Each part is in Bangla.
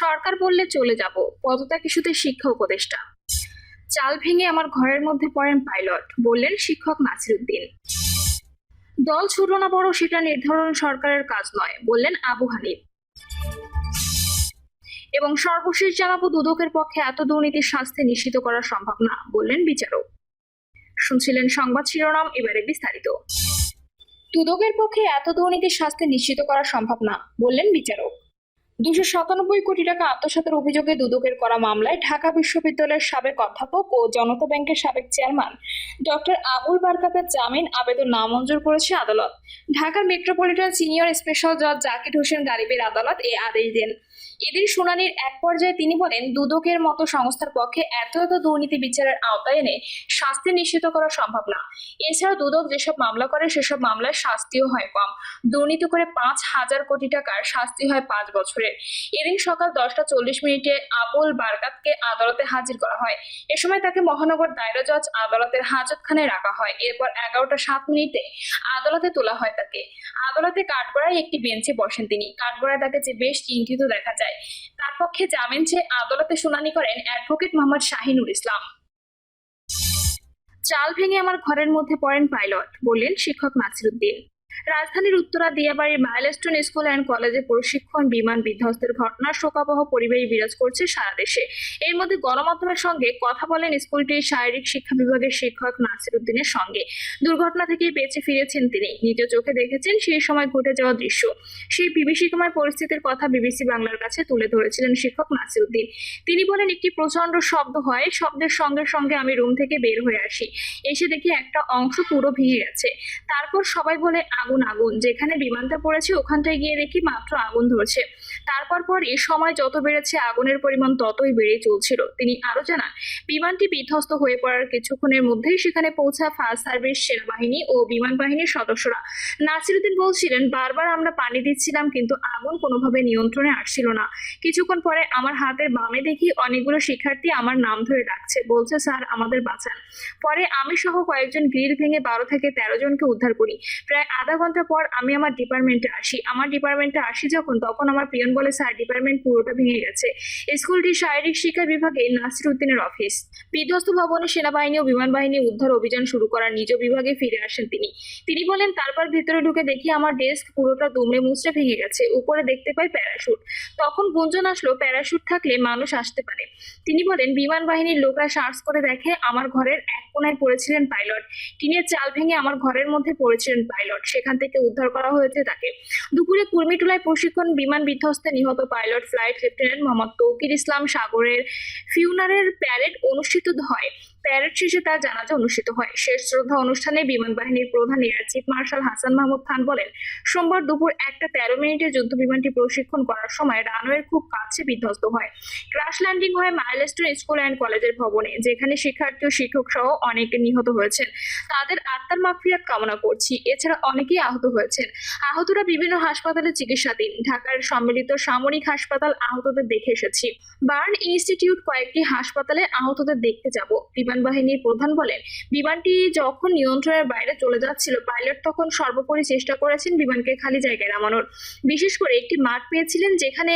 সরকার বললে চলে যাব, পদত্যাগ ইস্যুতে শিক্ষা উপদেষ্টা। চাল ভেঙে আমার ঘরের মধ্যে পড়েন পাইলট, বললেন শিক্ষক নাসিরুদ্দিন। দল ছোট না বড়, সেটা নির্ধারণ সরকারের কাজ নয়, বললেন আবু হানিফ। এবং সর্বশেষ জানাব, দুদকের পক্ষে এত দুর্নীতির শাস্তি নিশ্চিত করা সম্ভব না, বললেন বিচারক। শুনছিলেন সংবাদ শিরোনাম, এবারে বিস্তারিত। দুদকের পক্ষে এত দুর্নীতির শাস্তি নিশ্চিত করা সম্ভব না, বললেন বিচারক। দুশো সাতানব্বই কোটি টাকা আত্মসাতের অভিযোগে দুদকের করা মামলায় ঢাকা বিশ্ববিদ্যালয়ের সাবেক অধ্যাপক ও জনতা ব্যাংকের সাবেক চেয়ারম্যান ডক্টর আবুল বারকাতের জামিন আবেদন নামঞ্জুর করেছে আদালত। ঢাকার মেট্রোপলিটন সিনিয়র স্পেশাল জজ জাকির হোসেন গারিবের আদালত এই আদেশ দেন। এদিন শুনানির এক পর্যায়ে তিনি বলেন, দুদকের মতো সংস্থার পক্ষে এত এত দুর্নীতি বিচারের আওতায় এনে শাস্তি নিশ্চিত করা সম্ভব না। এছাড়া দুদক যেসব মামলা করে, সেসব মামলায় শাস্তিও হয় কম। দুর্নীতি করে পাঁচ হাজার কোটি টাকার শাস্তি হয় পাঁচ বছরের। এদিন সকাল দশটা চল্লিশ মিনিটে আবুল বারকাতকে আদালতে হাজির করা হয়। এ সময় তাকে মহানগর দায়রা জজ আদালতের হাজতখানায় রাখা হয়। এরপর এগারোটা সাত মিনিটে আদালতে তোলা হয় তাকে। আদালতে কাঠগড়ায় একটি বেঞ্চে বসেন তিনি। কাঠগড়ায় তাকে যে বেশ চিন্তিত দেখা যায়। তার পক্ষে জামিন চেয়ে আদালতে শুনানি করেন অ্যাডভোকেট মোহাম্মদ শাহিনুর ইসলাম। চাল ভেঙে আমার ঘরের মধ্যে পড়েন পাইলট, বললেন শিক্ষক নাসিরুদ্দিন। রাজধানীর উত্তরা দিয়াবাড়ির মাইলস্টোন স্কুল অ্যান্ড কলেজে প্রশিক্ষণ, বিমান বিধ্বস্তের ঘটনার শোকাবহ পরিবেশ বিরাজ করছে সারা দেশে। এর মধ্যে গণমাধ্যমের সঙ্গে কথা বলেন স্কুলটির শারীরিক শিক্ষা বিভাগের শিক্ষক নাসিরুদ্দিনের সঙ্গে। দুর্ঘটনা থেকে বেঁচে ফিরেছেন তিনি। নিজ চোখে দেখেছেন সেই সময় ঘটে যাওয়া দৃশ্য। সেই বিভীষিকাময় পরিস্থিতির কথা বিবিসি বাংলার কাছে তুলে ধরেছিলেন শিক্ষক নাসিরুদ্দিন। তিনি বলেন, একটি প্রচণ্ড শব্দ হয়, শব্দের সঙ্গে সঙ্গে আমি রুম থেকে বের হয়ে আসি। এসে দেখি একটা অংশ পুরো ভেঙে গেছে তারপর সবাই বলে আগুন আগুন। যেখানে বিমানটা পড়েছে ওখানটায় গিয়ে দেখি মাত্র আগুন ধরছে। তারপর পরই সময় যত বেড়েছে, আগুনের পরিমাণ ততই বেড়ে চলছিল। তিনি আরও জানান, বিমানটি বিধ্বস্ত হয়ে পড়ার কিছুক্ষণের মধ্যেই সেখানে পৌঁছা ফায়ার সার্ভিস, সেনাবাহিনী ও বিমান বাহিনীর সদস্যরা। নাসিরুদ্দিন বলছিলেন, বারবার আমরা পানি দিচ্ছিলাম, কিন্তু আগুন কোনোভাবে নিয়ন্ত্রণে আসছিল না। কিছুক্ষণ পরে আমার হাতের বামে দেখি অনেকগুলো শিক্ষার্থী আমার নাম ধরে ডাকছে। বলছে, স্যার, আমাদের বাঁচান। পরে আমি সহ কয়েকজন গ্রিল ভেঙে বারো থেকে তেরো জনকে উদ্ধার করি। প্রায় আধা ঘণ্টা পর আমি আমার ডিপার্টমেন্টে আসি। আমার ডিপার্টমেন্টে আসি যখন, তখন আমার পিয়ন বলে স্যার, ডিপার্টমেন্ট পুরোটা ভেঙে গেছে। স্কুলটির শারীরিক শিক্ষা বিভাগে নাসির উদ্দিনের অফিস। বিধ্বস্ত ভবনে সেনাবাহিনী ও বিমান বাহিনী উদ্ধার অভিযান শুরু করার নিজ বিভাগে ফিরে আসেন তিনি। তিনি বলেন, তারপর ভেতরে ঢুকে দেখি আমার ডেস্ক পুরোটা দুমড়ে মুচড়ে ভেঙে গেছে। উপরে দেখতে পাই প্যারাশুট। তখন গুঞ্জন আসলো, প্যারাশুট থাকলে মানুষ আসতে পারে। তিনি বলেন বিমান বাহিনীর লোকরা সার্চ করে দেখে আমার ঘরের এক কোনায় পড়েছিলেন পাইলট। টিনের চাল ভেঙে আমার ঘরের মধ্যে পড়েছিলেন পাইলট। সেখান থেকে উদ্ধার করা হয়েছে তাকে। দুপুরে কুর্মিটোলায় প্রশিক্ষণ বিমান বিধ্বস্তে নিহত pilot flight lieutenant Mohammad Tauqir Islam সাগরের ফিউনারের প্যারেড অনুষ্ঠিত হয়। প্যারেড শেষে তার জানাজা অনুষ্ঠিত হয়। শেষ শ্রদ্ধা অনুষ্ঠানে বিমান বাহিনীর প্রধান air chief marshal Hasan Mahmud Khan বলেন, সোমবার দুপুর একটা তেরো মিনিটে যুদ্ধ বিমানটি প্রশিক্ষণ করার সময় রানওয়ের খুব কাছে বিধ্বস্ত হয়। ক্রাশ ল্যান্ডিং হয় মাইলস্টোন স্কুল অ্যান্ড কলেজের ভবনে, যেখানে শিক্ষার্থী ও শিক্ষক সহ অনেকে নিহত হয়েছেন। তাদের আত্মার মাগফিরাত কামনা করছি। এছাড়া অনেকেই আহত হয়েছেন। আহতরা বিভিন্ন হাসপাতালে চিকিৎসাধীন। ঢাকার সম্মিলিত সামরিক হাসপাতাল আহতদের দেখে এসেছি। বার্ন ইনস্টিটিউট কয়েকটি হাসপাতালে আহতদের দেখতে যাব। বিমান বাহিনীর প্রধান বলেন, বিমানটি যখন নিয়ন্ত্রণের বাইরে চলে যাচ্ছিল, পাইলট তখন সর্বোপরি চেষ্টা করেছেন বিমানকে খালি জায়গায় নামানোর। বিশেষ করে একটি মাঠ পেয়েছিলেন যেখানে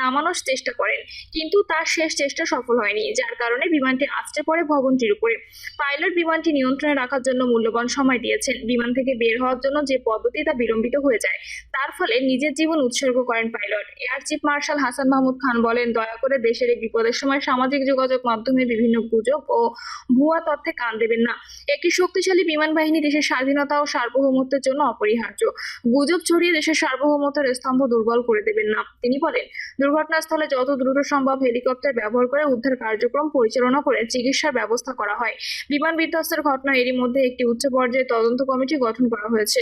নামানোর চেষ্টা করেন, কিন্তু তার শেষ চেষ্টা সফল হয়নি, যার কারণে বিমানটি আছড়ে পড়ে ভবনটির উপরে। পাইলট বিমানটি নিয়ন্ত্রণে রাখার জন্য মূল্যবান সময় দিয়েছেন। বিমান থেকে বের হওয়ার জন্য যে পদ্ধতি তা বিলম্বিত হয়ে যায়, তার ফলে নিজের জীবন উৎসর্গ করেন pilot. Air chief marshal Hasan Mahmud Khan বলেন, দয়া করে দেশের এই বিপদের সময় সামাজিক যোগাযোগ মাধ্যমে বিভিন্ন গুজব ও ভুয়া তথ্যে কান দেবেন না। একটি শক্তিশালী বিমান বাহিনী দেশের স্বাধীনতা ও সার্বভৌমত্বের জন্য অপরিহার্য। গুজব ছড়িয়ে দেশের সার্বভৌমত্বের স্তম্ভ দুর্বল করে দেবেন না। তিনি বলেন, দুর্ঘটনাস্থলে যত দ্রুত সম্ভব হেলিকপ্টার ব্যবহার করে উদ্ধার কার্যক্রম পরিচালনা করে চিকিৎসার ব্যবস্থা করা হয়। বিমান বিধ্বস্তের ঘটনা এরই মধ্যে একটি উচ্চ পর্যায়ে তদন্ত কমিটি গঠন করা হয়েছে।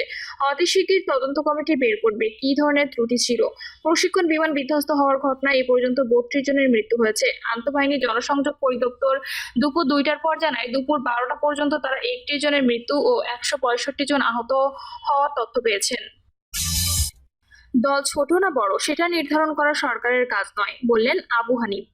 অতি শিগগির তদন্ত কমিটি বের করবে কি ধরনের ত্রুটি ছিল। প্রশিক্ষণ বিমান বিধ্বস্ত হওয়ার ঘটনায় এ পর্যন্ত বত্রিশ জনের মৃত্যু হয়েছে। আন্তঃবাহিনী জনসংযোগ পরিদপ্তর দুপুর দুইটার পর জানায় দুপুর বারোটা পর্যন্ত তারা একটি জনের মৃত্যু ও একশো পঁয়ষট্টি জন আহত হওয়ার তথ্য পেয়েছেন। দল ছোট না বড়, সেটা নির্ধারণ করা সরকারের কাজ নয়, বললেন আবু হানিফ।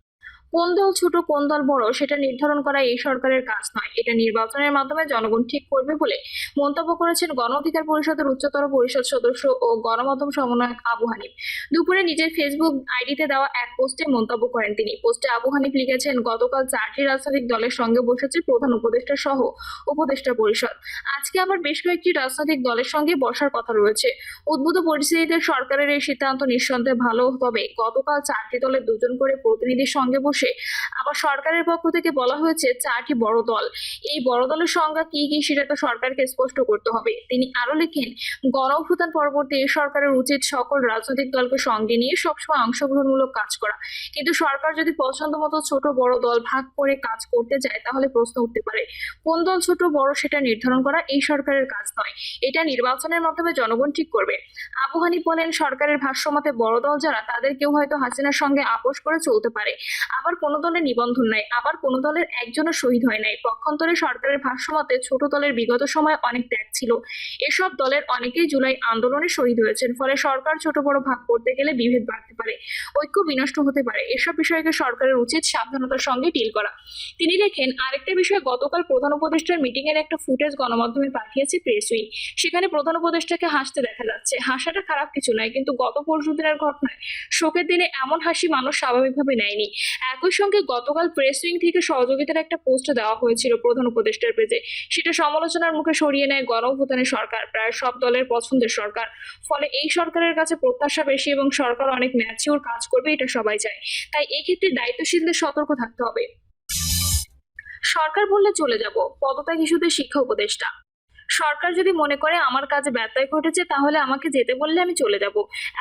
কোন দল ছোট, কোন দল বড়, সেটা নির্ধারণ করা এই সরকারের কাজ নয়। এটা নির্বাচনের মাধ্যমে জনগণ ঠিক করবে বলে মন্তব্য করেছেন গণ অধিকার পরিষদের উচ্চতর পরিষদ সদস্য ও গণমাধ্যম সমন্বয়ক আবু হানিফ। দুপুরে নিজের ফেসবুক আইডিতে দেওয়া এক পোস্টে মন্তব্য করেন তিনি। পোস্টে আবু হানিফ লিখেছেন, গতকাল চারটি রাজনৈতিক দলের সঙ্গে বসেছে প্রধান উপদেষ্টা সহ উপদেষ্টা পরিষদ। আজকে আবার বেশ কয়েকটি রাজনৈতিক দলের সঙ্গে বসার কথা রয়েছে। উদ্ভূত পরিস্থিতিতে সরকারের এই সিদ্ধান্ত নিঃসন্দেহে ভালো তবে গতকাল চারটি দলের দুজন করে প্রতিনিধির সঙ্গে বসে আবার সরকারের পক্ষ থেকে বলা হয়েছে চারটি বড় দল। এই বড় দলের সংজ্ঞা কি কি সেটা তো সরকারকে স্পষ্ট করতে হবে। তিনি আরও লেখেন, গণ অভ্যুত্থান পরবর্তী সরকারের উচিত সকল রাজনৈতিক দলকে সঙ্গে নিয়ে সবসময় অংশগ্রহণমূলক কাজ করা। কিন্তু সরকার যদি পছন্দ মতো ছোট বড় দল ভাগ করে কাজ করতে যায় তাহলে প্রশ্ন উঠতে পারে, কোন দল ছোট বড় সেটা নির্ধারণ করা এই সরকারের কাজ নয়। এটা নির্বাচনের মাধ্যমে জনগণ ঠিক করবে। আবু বলেন, সরকারের ভাষ্যমতে বড় দল যারা, তাদের কেউ হয়তো হাসিনার সঙ্গে আপোষ করে চলতে পারে। আবার কোনো দলের নিবন্ধন নাই, আবার কোনো দলের একজনও শহীদ হয় নাই। পক্ষান্তরে সরকারের ভাষ্যমতে ছোট দলের বিগত সময় অনেক ত্যাগ ছিল। এসব দলের অনেকেই জুলাই আন্দোলনে শহীদ হয়েছেন, ফলে সরকার ছোট বড় ভাগ করতে গেলে বিভেদ বাড়তে পারে, ঐক্য বিনষ্ট হতে পারে। এসব বিষয়কে সরকারের উচিত সাবধানতার সঙ্গে ডিল করা। তিনি লেখেন, আরেকটা বিষয় গতকাল প্রধান উপদেষ্টার মিটিং এর একটা ফুটেজ গণমাধ্যমে পাঠিয়েছে প্রেস উইং। সেখানে প্রধান উপদেষ্টাকে হাসতে দেখা যাচ্ছে। হাসাটা খারাপ কিছু নয়, কিন্তু গত পরশু দিনের ঘটনায় শোকের দিনে এমন হাসি মানুষ স্বাভাবিকভাবে নেয়নি। একই সঙ্গে গতকাল প্রেস উইং থেকে সহযোগিতার একটা পোস্ট দেওয়া হয়েছিল প্রধান উপদেষ্টার পেজে সেটা সমালোচনার মুখে সরিয়ে নেয় গণভূতানের সরকার, প্রায় সব দলের পছন্দের সরকার। ফলে এই সরকারের কাছে প্রত্যাশা বেশি এবং সরকার অনেক ম্যাচিওর কাজ করবে, এটা সবাই চায়। তাই এক্ষেত্রে দায়িত্বশীলদের সতর্ক থাকতে হবে। সরকার বললে চলে যাব, পদত্যাগ ইস্যুতে শিক্ষা উপদেষ্টা। সরকার যদি মনে করে আমার কাজে ব্যত্যয় ঘটেছে, তাহলে আমাকে যেতে বললে আমি চলে যাব।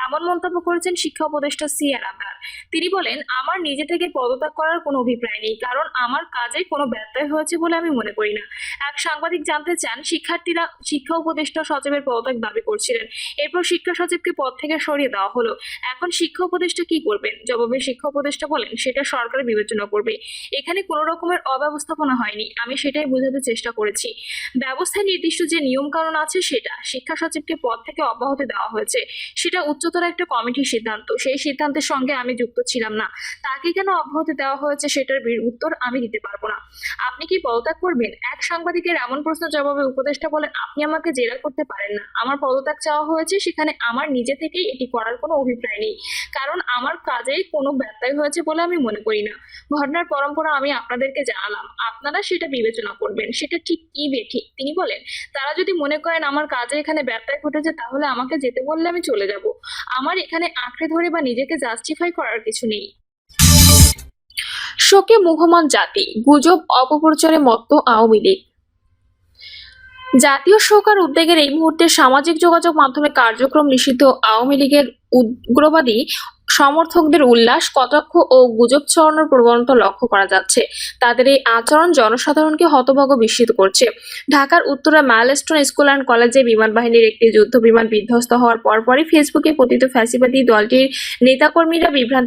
এমন মন্তব্য করেছেন শিক্ষা উপদেষ্টা সিয়ার আবরার তিনি বলেন, আমার নিজে থেকে পদত্যাগ করার কোনো অভিপ্রায় নেই, কারণ আমার কাজে কোনো ব্যত্যয় হয়েছে বলে আমি মনে করি না। এক সাংবাদিক জানতে চান, শিক্ষার্থীরা শিক্ষা উপদেষ্টা সচিবের পদত্যাগ দাবি করছিলেন। এরপর শিক্ষা সচিবকে পদ থেকে সরিয়ে দেওয়া হলো। এখন শিক্ষা উপদেষ্টা কি করবেন? জবাবে শিক্ষা উপদেষ্টা বলেন, সেটা সরকার বিবেচনা করবে। এখানে কোনো রকমের অব্যবস্থাপনা হয়নি। আমি সেটাই বোঝাতে চেষ্টা করেছি। ব্যবস্থা নির্দিষ্ট যে নিয়ম কানুন আছে সেটা, শিক্ষা সচিবকে পদ থেকে অব্যাহতি দেওয়া হয়েছে, সেটা উচ্চতর একটা কমিটির সিদ্ধান্ত। সেই সিদ্ধান্তের সঙ্গে আমি যুক্ত ছিলাম না। তাকে কেন অব্যাহতি দেওয়া হয়েছে সেটার উত্তর আমি দিতে পারব না। আপনি কি পদত্যাগ করবেন? এক সাংবাদিকের এমন প্রশ্ন জবাবে উপদেষ্টা বলেন, আপনি আমাকে জেরা করতে পারেন না। আমার পদত্যাগ চাওয়া হয়েছে, সেখানে আমার নিজে থেকেই এটি করার কোনো অভিপ্রায় নেই। কারণ আমার কাজে কোনো ব্যত্যয় হয়েছে বলে আমি মনে করি না। ঘটনার পরম্পরা আমি আপনাদেরকে জানালাম। আপনারা সেটা বিবেচনা করবেন। সেটা ঠিক কি বেঠিক তিনি বলেন তারা যদি মনে করেন আমার কাজে এখানে ব্যত্যয় ঘটেছে, তাহলে আমাকে যেতে বললে আমি চলে যাব। আমার এখানে আঁকড়ে ধরে বা নিজেকে জাস্টিফাই করার কিছু নেই। শোকে মুহম্মদ জাতি, গুজব অপপ্রচারে মত্ত আওয়ামী লীগ। জাতীয় শোক আর উদ্বেগের এই মুহূর্তে সামাজিক যোগাযোগ মাধ্যমে কার্যক্রম নিষিদ্ধ আওয়ামী লীগের উগ্রবাদী সমর্থকদের উল্লাস, কটাক্ষ ও গুজব ছড়ানোর প্রবণতা লক্ষ্য করা যাচ্ছে। তাদের এই আচরণ জনসাধারণকে হতভাগ বিস্মিত করছে। ঢাকার উত্তরা মাইলস্টোন স্কুল অ্যান্ড কলেজে বিমান বাহিনীর একটি যুদ্ধ বিমান বিধ্বস্ত হওয়ার পরপরই ফেসবুকে পতিত ফ্যাসিবাদী দলটির নেতাকর্মীরা বিভ্রান্তি